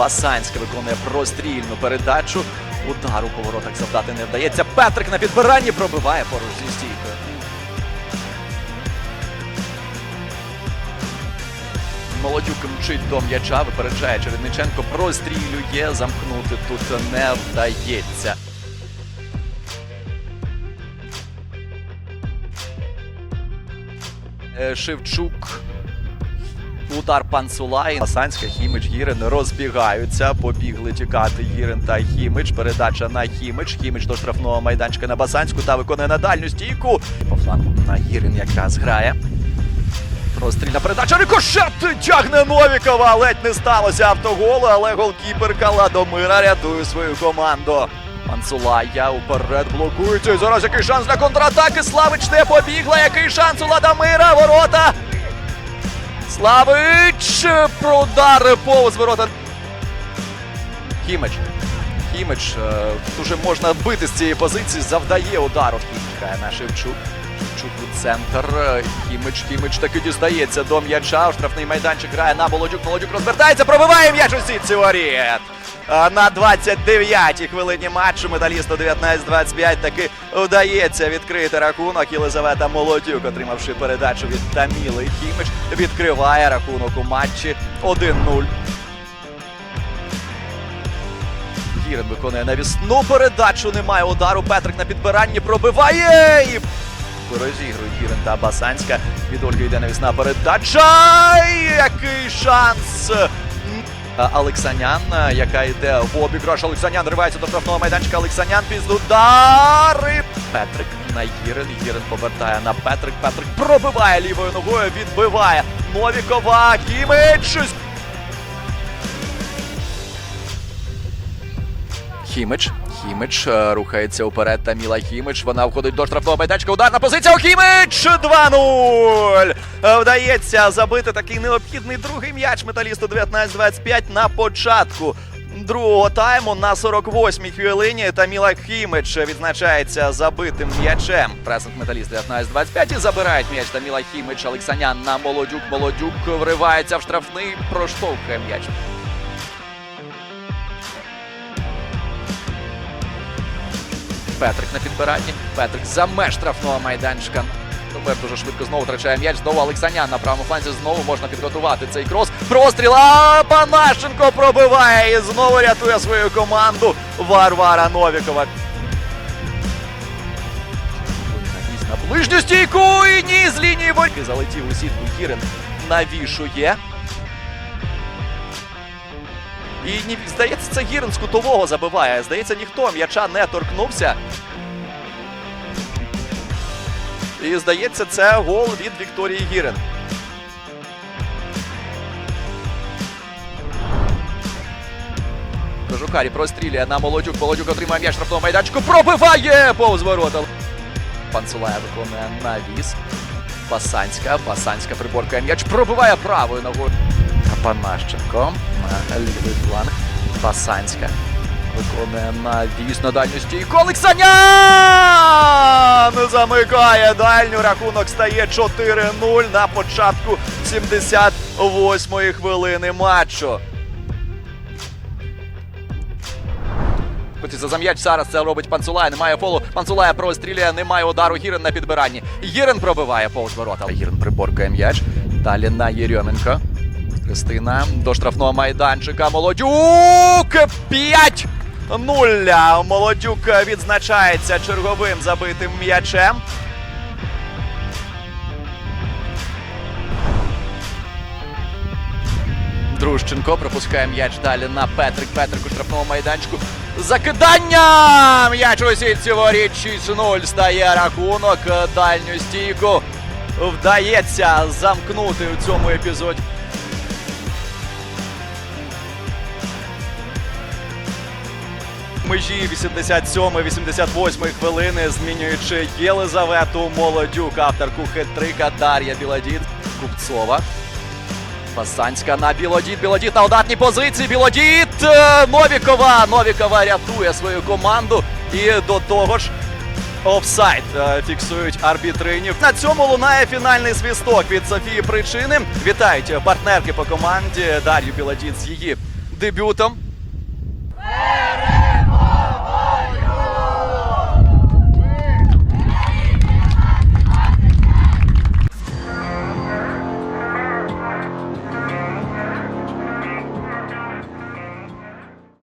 Басанська виконує прострільну передачу. Удар у поворотах завдати не вдається. Петрик на підбиранні пробиває поруч зі стійкою. Молодюк мчить до м'яча, випереджає Чередниченко, прострілює, замкнути тут не вдається. Е, Шевчук. Удар Панцулай. Басанська, Хімич, Гірин розбігаються. Побігли тікати Гірин та Хімич. Передача на Хімич. Хімич до штрафного майданчика на Басанську та виконує на дальню стійку. По флангу на Гірин якраз грає. Прострільна передача. Рикошет тягне Новікова. Ледь не сталося автоголу, але голкіперка Ладомира рятує свою команду. Мансулая уперед блокується. І зараз який шанс для контратаки. Славич не побігла. Який шанс у Ладомира? Ворота. Славич! Продар повз ворота. Хімич. Хімич. е, Тут уже можна бити з цієї позиції. Завдає удару. Чекає на Шевчук. Шевчук у центр. Хімич. Хімич таки дістається до м'яча. Штрафний майданчик грає на Молодюк. Молодюк розвертається. Пробиває м'яч у сітці. На 29-й хвилині матчу металісту 19-25 таки вдається відкрити рахунок. Єлизавета Молодюк, отримавши передачу від Таміли Хімич, відкриває рахунок у матчі 1-0. Гірин виконує навісну передачу. Немає удару. Петрик на підбиранні пробиває і розігрують Гірин та Басанська. Від Ольги йде навісна передача. Який шанс! Алексанян, яка йде в обіграш. Олексанян ривається до штрафного майданчика. Олексанян під удари. Петрик на Гірин. Гірин повертає на Петрик. Петрик пробиває лівою ногою, відбиває Новікова. Хімич. Хімич. Хімич е, рухається уперед. Таміла Хімич. Вона входить до штрафного майданчика. Ударна позиція. У Хімич 2-0. Е, Вдається забити такий необхідний другий м'яч металісту 19-25 на початку. Другого тайму на 48-й хвилині Таміла Хімич відзначається забитим м'ячем. Пресинг металіст 19-25 і забирають м'яч Таміла Хімич. Олексанян на Молодюк. Молодюк вривається в штрафний, проштовхує м'яч. Петрик на підбиранні. Петрик за меж штрафного майданчика. Тепер дуже швидко знову втрачає м'яч. Знову Олексанян на правому фланзі. Знову можна підготувати цей крос. Простріл. А Панашенко пробиває і знову рятує свою команду. Варвара Новікова. На ближню стійку і ні з лінії воріт. Залетів у сітку Гірин. Навішує. І здається, це Гірин з кутового забиває. Здається, ніхто м'яча не торкнувся. І здається, це гол від Вікторії Гірин. Кожухарі прострілює на Молодюк. Молодюк отримає м'яч штрафного майданчику. Пробиває повз ворота. Панцулая виконує навіс. Басанська. Басанська приборкає м'яч. Пробиває правою ногою. Панащенко на лівий фланг. Басанська. Виконує навіс на дальню стійку. Олексанян! Замикає дальню. Рахунок стає 4-0 на початку 78-ї хвилини матчу. Хотіться за м'яч зараз це робить Панцулай. Немає фолу. Панцулая прострілює, немає удару. Гірин на підбиранні. Гірин пробиває повз ворота. Гірин приборкає м'яч. Далі на Єрьоменко. Христина до штрафного майданчика. Молодюк 5 0 Молодюк відзначається черговим забитим м'ячем. Дружченко пропускає м'яч далі на Петрик. Петрик у штрафному майданчику. Закидання! М'яч у сітці воріт 6-0 стає рахунок. Дальню стійку вдається замкнути у цьому епізоді. Межі 87-88 хвилини, змінюючи Єлизавету Молодюк, авторку хет-трика Дар'я Білодід Купцова. Басанська на Білодід. Білодід на ударній позиції. Білодід е, Новікова. Новікова рятує свою команду. І до того ж офсайд е, фіксують арбітринів. На цьому лунає фінальний свісток від Софії Причини. Вітають партнерки по команді Дар'ю Білодід з її дебютом.